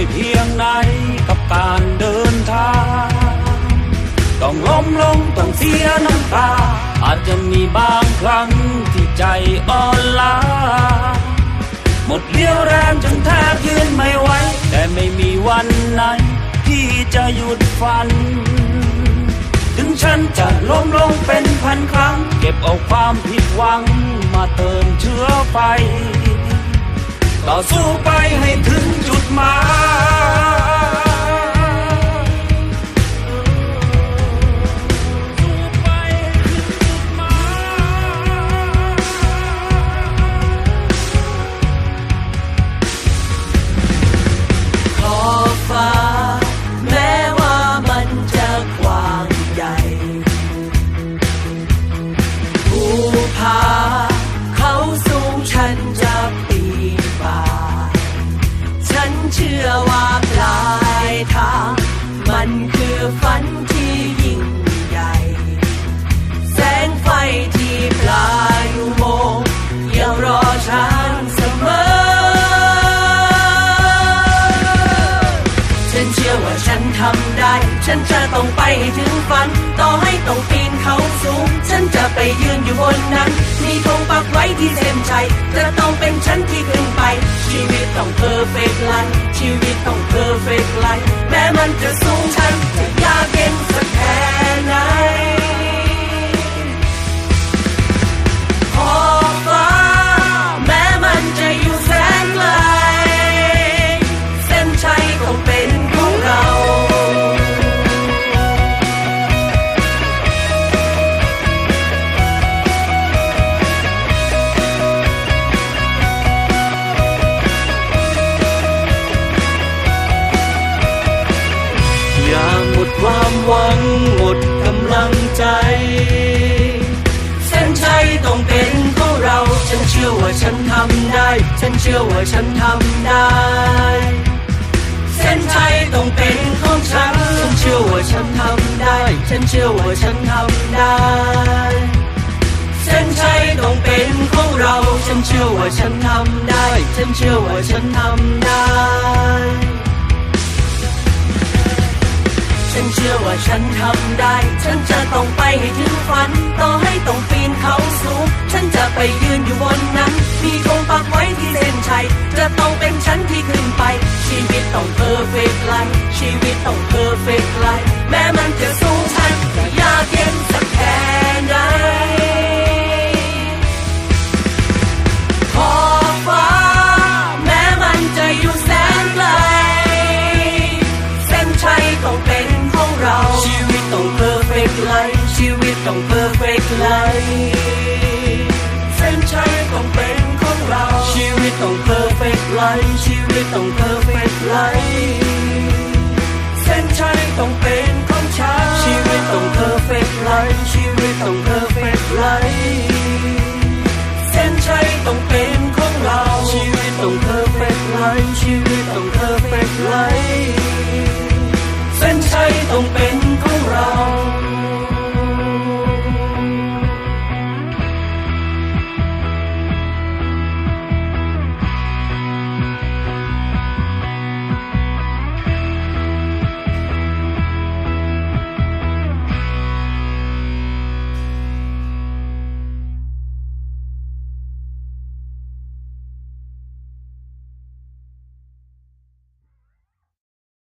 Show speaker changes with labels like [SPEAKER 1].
[SPEAKER 1] อยเพียงไหนกับการเดินทาง ต้องล้มลงต้องเสียน้ำตา อาจจะมีบางครั้งที่ใจอ่อนล้า หมดเรี่ยวแรงจนแทบยืนไม่ไหว แต่ไม่มีวันไหนที่จะหยุดฝัน ถึงฉันจะล้มลงเป็นพันครั้ง เก็บเอาความผิดหวังมาเติมเชื้อไฟต่อสู้ไปให้ถึงจุดหมาย
[SPEAKER 2] ชื่อว่าปลายทาง มันคือฝันที่ยิ่งใหญ่ แสงไฟที่ปลายอุโมงค์ยังรอฉันเสมอ ฉันเชื่อว่าฉันทำได้ ฉันจะต้องไปให้ถึงฝัน ต่อให้ต้องปีนเขาสูง ฉันจะไปยืนอยู่บนนั้น มีธงปักไว้ที่เส้นชัยจะต้องเป็นฉันที่ขึ้นไป ชีวิตต้องเพอร์เฟก ม้มัน ค
[SPEAKER 1] วามหวังหมดกำลังใจ
[SPEAKER 2] เส้นชัยต้องเป็นของเรา ฉันเชื่อว่าฉันทำได้ ฉันเชื่อว่าฉันทำได้ เส้นชัยต้องเป็นของฉัน ฉันเชื่อว่าฉันทำได้ ฉันเชื่อว่าฉันทำได้ เส้นชัยต้องเป็นของเรา ฉันเชื่อว่าฉันทำได้ ฉันเชื่อว่าฉันทำได้ ฉันเชื่อว่าฉันทำได้ ฉันจะต้องไปให้ถึงฝัน ต่อให้ต้องปีนเขาสูง ฉันจะไปยืนอยู่บนนั้น มีธงปักไว้ที่เส้นชัย จะต้องเป็นฉันที่ขึ้นไป ชีวิตต้องเพอร์เฟกต์ไลชีวิตต้องเพอร์เฟกต์ไลแม้มันจะสู ไหลเส้นชัยต้องเป็นของเรา ชีวิตต้องเพอร์เฟกต์ไลฟ์ชีวิตต้องเพอร์เฟกต์ไลฟ์เส้นชัยต้องเป็นของฉันชีวิตต้องเพอร์เฟกต์ไลฟ์ชีวิตต้องเพอร์เฟกต์ไลฟ์เส้นชัยต้องเป็นของเรา ชีวิตต้องเพอร์เฟกต์ไลฟ์ชีวิตต้องเพอร์เฟกต์ไลฟ์เส้นชัยต้องเป็นของเรา